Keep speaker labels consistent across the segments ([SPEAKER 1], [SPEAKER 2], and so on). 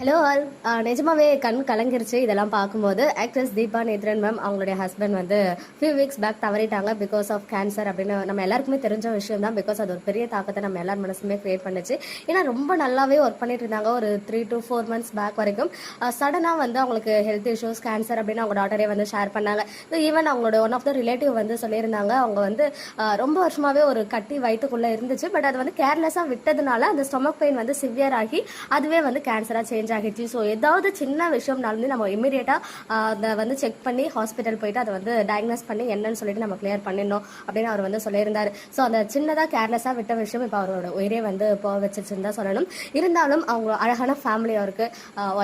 [SPEAKER 1] Hello all நிஜமாவே கண் கலங்கிருச்சு. இதெல்லாம் பார்க்கும்போது ஆக்ட்ரஸ் தீபா நேத்ரன் மேம் அவங்களுடைய ஹஸ்பண்ட் வந்து ஃபியூ வீக்ஸ் பேக் தவறிட்டாங்க பிகாஸ் ஆஃப் கேன்சர் அப்படின்னு நம்ம எல்லாருக்குமே தெரிஞ்ச விஷயம் தான். பிகாஸ் அது ஒரு பெரிய தாக்கத்தை நம்ம எல்லார் மனசுமே கிரியேட் பண்ணுச்சு. ஏன்னா ரொம்ப நல்லாவே ஒர்க் பண்ணிட்டு இருந்தாங்க. ஒரு three to four months back வரைக்கும். சடனாக வந்து அவங்களுக்கு ஹெல்த் இஷ்யூஸ் கேன்சர் அப்படின்னு அவங்க டாட்டரே வந்து ஷேர் பண்ணாங்க. ஈவன் அவங்களோட ஒன் ஆஃப் த ரிலேட்டிவ் வந்து சொல்லியிருந்தாங்க. அவங்க வந்து ரொம்ப வருஷமாகவே ஒரு கட்டி வயிற்றுக்குள்ளே இருந்துச்சு. பட் அது வந்து கேர்லெஸ்ஸாக விட்டதுனால அந்த ஸ்டொமக் பெயின் வந்து சிவியர் ஆகி அதுவே வந்து கேன்சராக சேஞ்ச் ஆகிடுச்சு. ஸோ ஏதாவது சின்ன விஷயம்னாலுமே நம்ம இமீடியட்டாக அதை வந்து செக் பண்ணி ஹாஸ்பிட்டல் போயிட்டு அதை வந்து டயக்னோஸ் பண்ணி என்னன்னு சொல்லிட்டு நம்ம கிளியர் பண்ணிடணும் அப்படின்னு அவர் வந்து சொல்லியிருந்தார். ஸோ அந்த சின்னதாக கேர்லெஸ்ஸாக விட்ட விஷயம் இப்போ அவரோட உயிரே வந்து போக வச்சிருச்சுன்னு தான் சொல்லணும். இருந்தாலும் அவங்க அழகான ஃபேமிலி அவருக்கு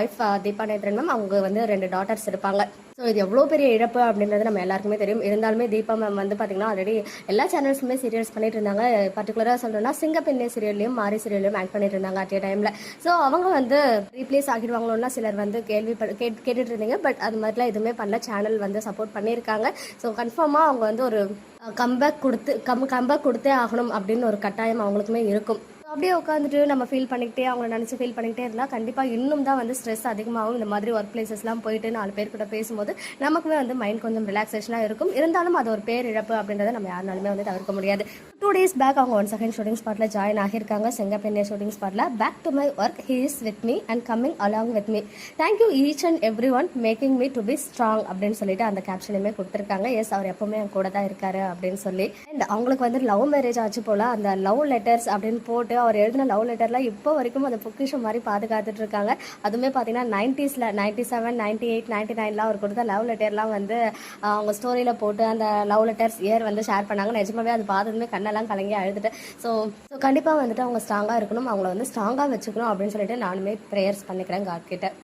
[SPEAKER 1] ஒய்ஃப் தீபா நேத்ரன் மேம் அவங்க வந்து ரெண்டு டாட்டர்ஸ் இருப்பாங்க. ஸோ இது எவ்வளோ பெரிய இழப்பு அப்படின்றது நம்ம எல்லாருக்குமே தெரியும். இருந்தாலுமே தீபா மேம் வந்து பார்த்தீங்கன்னா ஆல்ரெடி எல்லா சேனல்ஸுமே சீரியல்ஸ் பண்ணிட்டு இருந்தாங்க. பர்டிகுலராக சொல்லணும்னா சிங்கப்பெண்ணே சீரியல்லையும் மாரி சீரியல்லையும் ஆக்ட் பண்ணிட்டு இருந்தாங்க அட் டைமில் ஸோ அவங்க வந்து ரீப்ளேஸ் ஆகிடுவாங்களோன்னா சிலர் வந்து கேள்வி கேட் கேட்டுட்டு இருந்தீங்க பட் அது மாதிரிலாம் எதுவுமே பண்ணல. சேனல் வந்து சப்போர்ட் பண்ணியிருக்காங்க. ஸோ கன்ஃபார்மாக அவங்க வந்து ஒரு கம்பேக் கொடுத்து கம் கம்பேக் கொடுத்தே ஆகணும் அப்படின்னு ஒரு கட்டாயம் அவங்களுக்குமே இருக்கும். அப்படியே உட்காந்துட்டு நம்ம ஃபீல் பண்ணிக்கிட்டே அவங்கள நினச்சி ஃபீல் பண்ணிக்கிட்டே இருந்தால் கண்டிப்பாக இன்னும் தான் வந்து ஸ்ட்ரெஸ் அதிகமாகும். இந்த மாதிரி ஒர்க் பிளேசஸ்லாம் போயிட்டு நாலு பேர் கூட பேசும்போது நமக்குமே வந்து மைண்ட் கொஞ்சம் ரிலாக்ஸேஷனாக இருக்கும். இருந்தாலும் அது ஒரு பேரிழப்பு அப்படின்றத நம்ம யாருனாலுமே வந்து தவிர்க்க முடியாது. டூ டேஸ் பேக் அவங்க ஒன் செகண்ட் ஷூட்டிங் ஸ்பாட்டில் ஜாயின் ஆகியிருக்காங்க. செங்கப்பெண்ணே ஷூட்டிங் ஸ்பாட்டில் back to my work he is with me and coming along with me thank you each and every one making me to be strong அப்படின்னு சொல்லிட்டு அந்த கேப்ஷனையுமே கொடுத்துருக்காங்க. S அவர் எப்பவுமே என் கூட தான் இருக்காரு அப்படின்னு சொல்லி. அண்ட் அவங்களுக்கு வந்து லவ் மேரேஜ் ஆச்சு போல. அந்த லவ் லெட்டர்ஸ் அப்படின்னு போட்டு அவர் எழுதின லவ் லெட்டர்லாம் இப்போ வரைக்கும் அந்த பொக்கிஷம் மாதிரி பாதுகாத்துட்டு இருக்காங்க. அதுவுமே பார்த்தீங்கன்னா நைன்டிஸில் ninety seven ninety eight ninety நைன்லாம் அவர் கொடுத்த லவ் லெட்டர்லாம் வந்து அவங்க ஸ்டோரியில் போட்டு அந்த லவ் லெட்டர்ஸ் இயர் வந்து ஷேர் பண்ணாங்க. நிஜமாவே அது பார்த்ததுமே கண்ணெல்லாம் கலங்கி அழுதுட்டேன் ஸோ ஸோ கண்டிப்பாக வந்துட்டு அவங்க ஸ்ட்ராங்காக இருக்கணும். அவங்கள வந்து ஸ்ட்ராங்காக வச்சுக்கணும் அப்படின்னு சொல்லிட்டு நானுமே ப்ரேயர்ஸ் பண்ணிக்கிறேன் காட் கிட்ட.